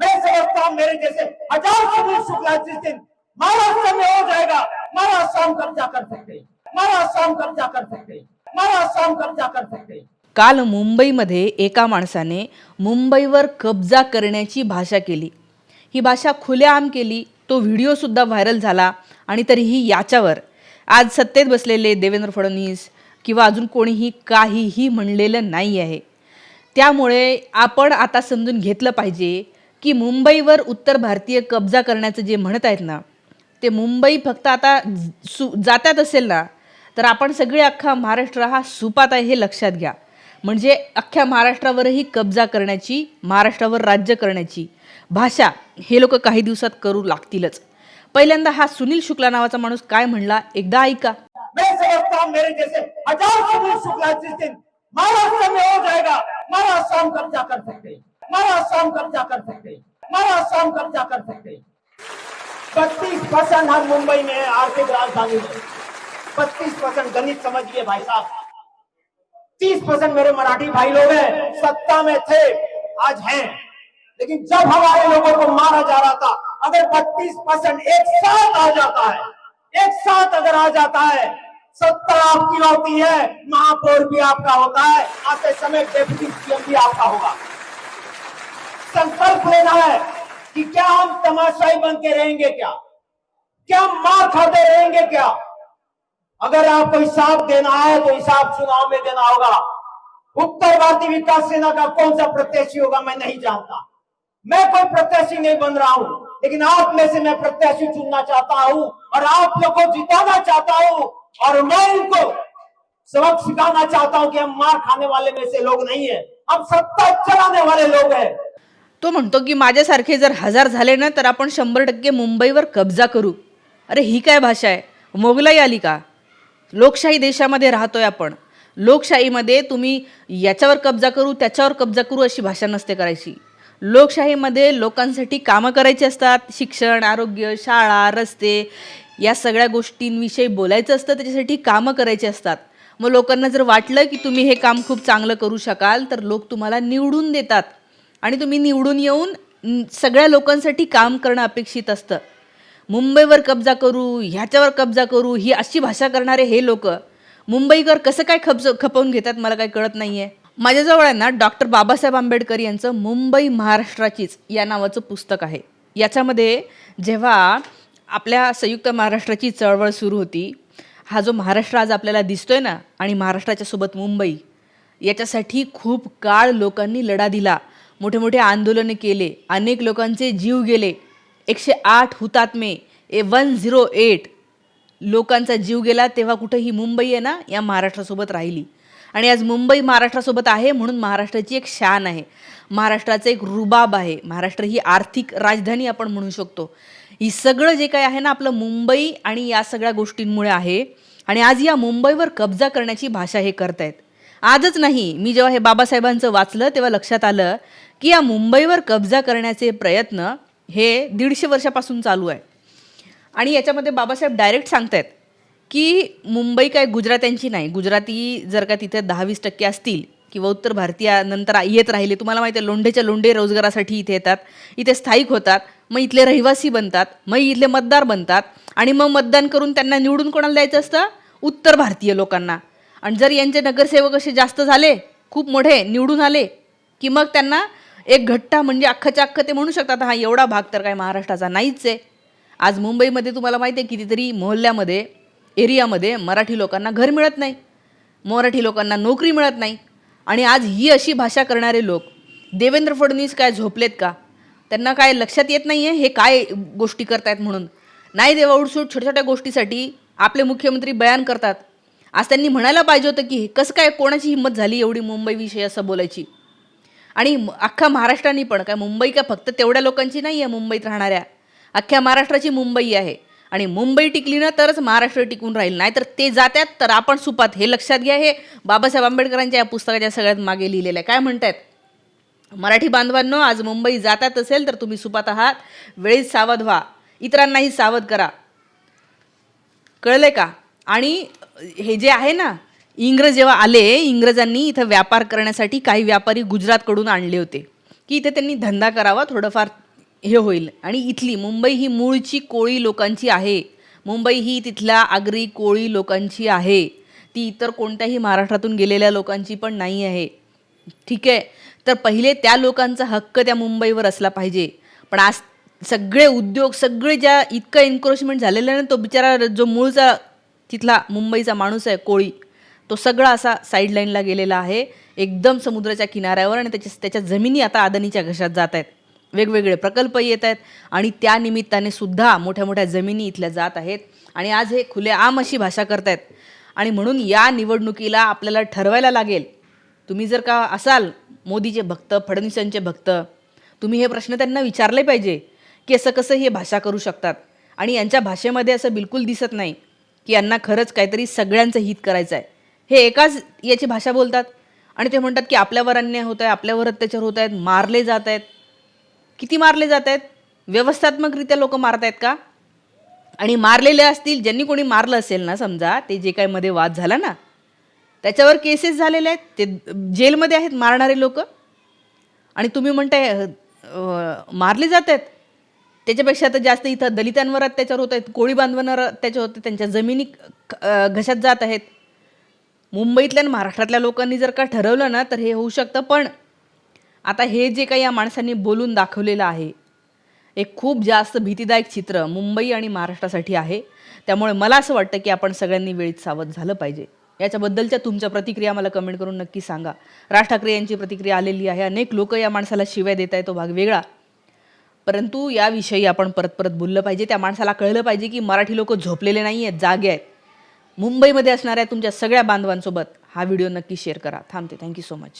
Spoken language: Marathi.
मैं समझता हूँ मेरे जैसे हजार सुनील शुक्ला जिस दिन महाराष्ट्र में हो जाएगा महाराष्ट्र हम कब्जा कर सकते महाराष्ट्र हम कब्जा कर सकते महाराष्ट्र हम कब्जा कर सकते काल मुंबईमध्ये एका माणसाने मुंबईवर कब्जा करण्याची भाषा केली. ही भाषा खुलेआम केली तो व्हिडिओसुद्धा व्हायरल झाला आणि तरीही याच्यावर. आज सत्तेत बसलेले देवेंद्र फडणवीस किंवा अजून कोणीही काहीही म्हणलेलं नाही आहे त्यामुळे आपण आता समजून घेतलं पाहिजे की मुंबईवर उत्तर भारतीय कब्जा करण्याचं जे म्हणत आहेत ना ते मुंबई फक्त आता सु जात्यात असेल ना तर आपण सगळे अख्खा महाराष्ट्र हा सुपात आहे हे लक्षात घ्या. म्हणजे अख्ख्या महाराष्ट्रावरही कब्जा करण्याची महाराष्ट्रावर राज्य करण्याची भाषा हे लोक काही दिवसात करू लागतीलच. पहिल्यांदा हा सुनील शुक्ला नावाचा माणूस काय म्हणला एकदा ऐका. महाराष्ट्र में हो जाएगा महाराष्ट्र हम कब्जा कर सकते हैं। महाराष्ट्र हम कब्जा कर सकते हैं। महाराष्ट्र हम कब्जा कर सकते। बत्तीस परसेंट हम मुंबई में आर्थिक राजधानी में बत्तीस परसेंट गणित समझिए भाई साहब तीस परसेंट मेरे मराठी भाई लोग हैं, सत्ता में थे, आज हैं लेकिन जब हमारे लोगों को मारा जा रहा था, अगर बत्तीस परसेंट एक साथ आ जाता है, एक साथ अगर आ जाता है, सत्ता आपकी होती है, महापौर भी आपका होता है, आते समय डेप्यूटी सीएम भी आपका होगा संकल्प लेना है कि क्या हम तमाशाई बन के रहेंगे क्या? क्या मार खाते रहेंगे क्या? अगर आपको हिसाब देना है तो हिसाब चुनाव में देना होगा। उत्तर भारतीय विकास सेना का कौन सा प्रत्याशी होगा, मैं नहीं जानता। मैं कोई प्रत्याशी नहीं बन रहा हूँ, लेकिन आप में से मैं प्रत्याशी चुनना चाहता हूँ, और आप लोग को जिताना चाहता हूँ, और मैं इनको सबक सिखाना चाहता हूँ कि हम मार खाने वाले में से लोग नहीं है। हम सत्ता चलाने वाले लोग हैं। तो म्हणतो की माझ्यासारखे जर हजार झाले ना तर आपण शंभर टक्के मुंबईवर कब्जा करू. अरे ही काय भाषा आहे? मोगलाई आली का? लोकशाही देशामध्ये राहतोय आपण. लोकशाहीमध्ये तुम्ही याच्यावर कब्जा करू त्याच्यावर कब्जा करू अशी भाषा नसते करायची. लोकशाहीमध्ये लोकांसाठी कामं करायची असतात. शिक्षण आरोग्य शाळा रस्ते या सगळ्या गोष्टींविषयी बोलायचं असतं त्याच्यासाठी कामं करायची असतात. मग लोकांना जर वाटलं की तुम्ही हे काम खूप चांगलं करू शकाल तर लोक तुम्हाला निवडून देतात. आणि तुम्ही निवडून येऊन सगळ्या लोकांसाठी काम करणं अपेक्षित असतं. मुंबईवर कब्जा करू ह्याच्यावर कब्जा करू ही अशी भाषा करणारे हे लोक मुंबईकर कसं काय खपज खपवून घेतात मला काही कळत नाही आहे माझ्याजवळ आहे ना डॉक्टर बाबासाहेब आंबेडकर यांचं मुंबई महाराष्ट्राचीच या नावाचं पुस्तक आहे. याच्यामध्ये जेव्हा आपल्या संयुक्त महाराष्ट्राची चळवळ सुरू होती हा जो महाराष्ट्र आज आपल्याला दिसतोय ना आणि महाराष्ट्राच्या सोबत मुंबई याच्यासाठी खूप काळ लोकांनी लढा दिला. मोठे मोठे आंदोलने केले. अनेक लोकांचे जीव गेले. एकशे आठ हुतात्मे ए वन झिरो एट लोकांचा जीव गेला तेव्हा कुठं ही मुंबई आहे ना या महाराष्ट्रासोबत राहिली. आणि आज मुंबई महाराष्ट्रासोबत आहे म्हणून महाराष्ट्राची एक शान आहे. महाराष्ट्राचं एक रुबाब आहे. महाराष्ट्र ही आर्थिक राजधानी आपण म्हणू शकतो. ही सगळं जे काही आहे ना आपलं मुंबई आणि या सगळ्या गोष्टींमुळे आहे. आणि आज या मुंबईवर कब्जा करण्याची भाषा हे करतायत. आजच नाही मी जेव्हा हे बाबासाहेबांचं वाचलं तेव्हा लक्षात आलं की या मुंबईवर कब्जा करण्याचे प्रयत्न हे दीडशे वर्षापासून चालू आहे. आणि याच्यामध्ये बाबासाहेब डायरेक्ट सांगतायत की मुंबई काय गुजरात्यांची नाही. गुजराती जर का तिथे दहावीस टक्के असतील किंवा उत्तर भारतीयानंतर येत राहिले तुम्हाला माहिती आहे लोंढेच्या लोंढे रोजगारासाठी इथे येतात इथे स्थायिक होतात मग इथले रहिवासी बनतात मग इथले मतदार बनतात आणि मग मतदान करून त्यांना निवडून कोणाला द्यायचं असतं? उत्तर भारतीय लोकांना. आणि जर यांचे नगरसेवक असे जास्त झाले खूप मोठे निवडून आले की मग त्यांना एक घट्टा म्हणजे अख्खाच्या अख्खं ते म्हणू शकतात हा एवढा भाग तर काय महाराष्ट्राचा नाहीच आहे. आज मुंबईमध्ये तुम्हाला माहिती आहे कितीतरी मोहल्ल्यामध्ये एरियामध्ये मराठी लोकांना घर मिळत नाही. मराठी लोकांना नोकरी मिळत नाही. आणि आज ही अशी भाषा करणारे लोक देवेंद्र फडणवीस काय झोपलेत का? त्यांना काय लक्षात येत नाही आहे हे काय गोष्टी करतायत म्हणून? नाही देवा उडसूट छोट्या छोट्या गोष्टीसाठी आपले मुख्यमंत्री बयान करतात. आज त्यांनी म्हणायला पाहिजे होतं की कसं काय कोणाची हिंमत झाली एवढी मुंबईविषयी असं बोलायची? आणि अख्ख्या अख्खा महाराष्ट्राने पण काय मुंबई का फक्त तेवढ्या लोकांची नाही आहे मुंबईत राहणाऱ्या. अख्ख्या महाराष्ट्राची मुंबई आहे. आणि मुंबई टिकली ना तरच महाराष्ट्र टिकून राहील. नाही तर ते जात्यात तर आपण सुपात. हे लक्षात घ्या हे बाबासाहेब आंबेडकरांच्या या पुस्तकाच्या सगळ्यात मागे लिहिलेलं आहे. काय म्हणतात मराठी बांधवांनो आज मुंबई जातात असेल तर तुम्ही सुपात आहात. वेळीच सावध व्हा. इतरांनाही सावध करा. कळलंय का? आणि हे जे आहे ना इंग्रज जेव्हा आले इंग्रजांनी इथं व्यापार करण्यासाठी काही व्यापारी गुजरातकडून आणले होते. की इथे त्यांनी धंदा करावा थोडंफार हे होईल. आणि इथली मुंबई ही मूळची कोळी लोकांची आहे. मुंबई ही तिथल्या आगरी कोळी लोकांची आहे. ती इतर कोणत्याही महाराष्ट्रातून गेलेल्या लोकांची पण नाही आहे. ठीक आहे? तर पहिले त्या लोकांचा हक्क त्या मुंबईवर असला पाहिजे. पण आज सगळे उद्योग सगळे ज्या इतकं एन्क्रोचमेंट झालेलं आहे ना तो बिचारा जो मूळचा तिथला मुंबईचा माणूस आहे कोळी. तो सगळा असा साईडलाईनला गेलेला आहे. एकदम समुद्राच्या किनाऱ्यावर आणि त्याच्या त्याच्या जमिनी आता आदनीच्या घशात जात आहेत. वेगवेगळे प्रकल्प येत आहेत आणि त्या निमित्ताने सुद्धा मोठ्या मोठ्या जमिनी इथल्या जात आहेत. आणि आज हे खुले आम अशी भाषा करतायत. आणि म्हणून या निवडणुकीला आपल्याला ठरवायला लागेल. तुम्ही जर का असाल मोदीचे भक्त फडणवीसांचे भक्त तुम्ही हे प्रश्न त्यांना विचारले पाहिजे की असं कसं हे भाषा करू शकतात. आणि यांच्या भाषेमध्ये असं बिलकुल दिसत नाही की यांना खरंच काहीतरी सगळ्यांचं हित करायचं आहे हे एकाच याची भाषा बोलतात. आणि ते म्हणतात की आपल्यावर अन्याय होत आहे आपल्यावर अत्याचार होत आहेत मारले जात आहेत. किती मारले जात आहेत? व्यवस्थात्मकरित्या लोक मारत आहेत का? आणि मारलेले असतील ज्यांनी कोणी मारलं असेल ना समजा ते जे काय मध्ये वाद झाला ना त्याच्यावर केसेस झालेले आहेत. ते जेलमध्ये आहेत मारणारे लोक. आणि तुम्ही म्हणताय मारले जात आहेत. त्याच्यापेक्षा आता जास्त इथं दलितांवर अत्याचार होत आहेत कोळी बांधवांवर अत्याचार होते त्यांच्या जमिनी घशात जात आहेत. मुंबईतल्या आणि महाराष्ट्रातल्या लोकांनी जर का ठरवलं ना तर हे होऊ शकतं. पण आता हे जे काही या माणसांनी बोलून दाखवलेलं आहे एक खूप जास्त भीतीदायक चित्र मुंबई आणि महाराष्ट्रासाठी आहे. त्यामुळे मला असं वाटतं की आपण सगळ्यांनी वेळीत सावध झालं पाहिजे. याच्याबद्दलच्या तुमच्या प्रतिक्रिया मला कमेंट करून नक्की सांगा. राज ठाकरे यांची प्रतिक्रिया आलेली आहे. अनेक लोक या माणसाला शिव्या देत आहे तो भाग वेगळा. परंतु याविषयी आपण परत परत बोललं पाहिजे. त्या माणसाला कळलं पाहिजे की मराठी लोक झोपलेले नाही आहेत जागे आहेत. मुंबईमध्ये असणाऱ्या तुमच्या सगळ्या बांधवांसोबत हा व्हिडिओ नक्की शेअर करा. थांबते. Thank you so much